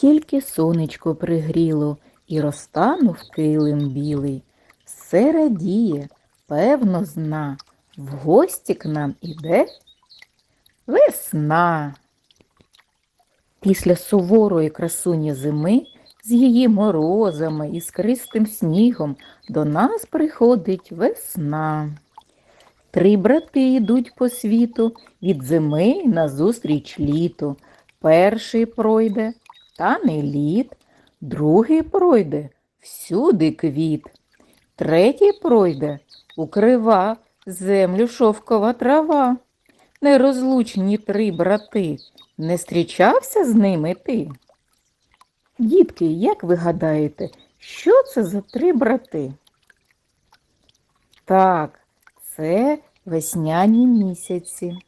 Тільки сонечко пригріло і розтанув килим білий. Все радіє, певно, зна. В гості к нам іде весна. Після суворої красуні зими з її морозами і скристим снігом до нас приходить весна. Три брати йдуть по світу від зими назустріч літу. Перший пройде та не лід, другий пройде всюди квіт, третій пройде укрива землю шовкова трава. Нерозлучні три брати, не зустрічався з ними ти? Дітки, як ви гадаєте, що це за три брати? Так, це весняні місяці.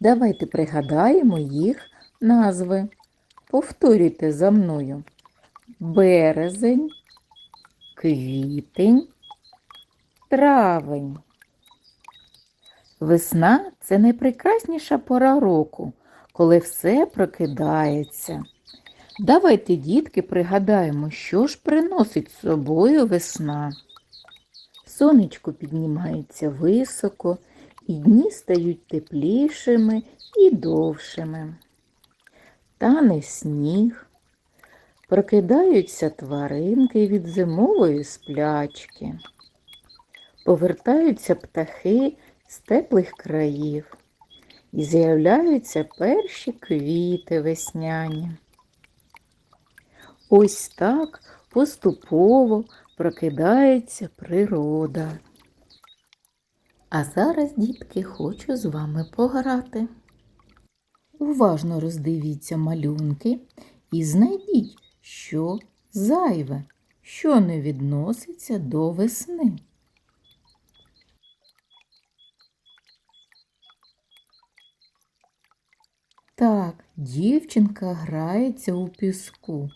Давайте пригадаємо їх назви. Повторюйте за мною. Березень, квітень, травень. Весна це найпрекрасніша пора року, коли все прокидається. Давайте, дітки, пригадаємо, що ж приносить з собою весна. Сонечко піднімається високо, і дні стають теплішими і довшими. Тане сніг, прокидаються тваринки від зимової сплячки, повертаються птахи з теплих країв і з'являються перші квіти весняні. Ось так поступово прокидається природа. А зараз, дітки, хочу з вами пограти. Уважно роздивіться малюнки і знайдіть, що зайве, що не відноситься до весни. Так, дівчинка грається у піску.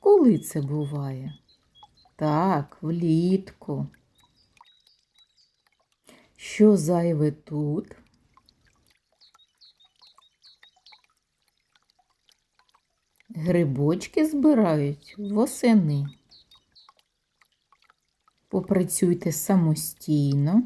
Коли це буває? Так, влітку. Що зайве тут? Грибочки збирають восени. Попрацюйте самостійно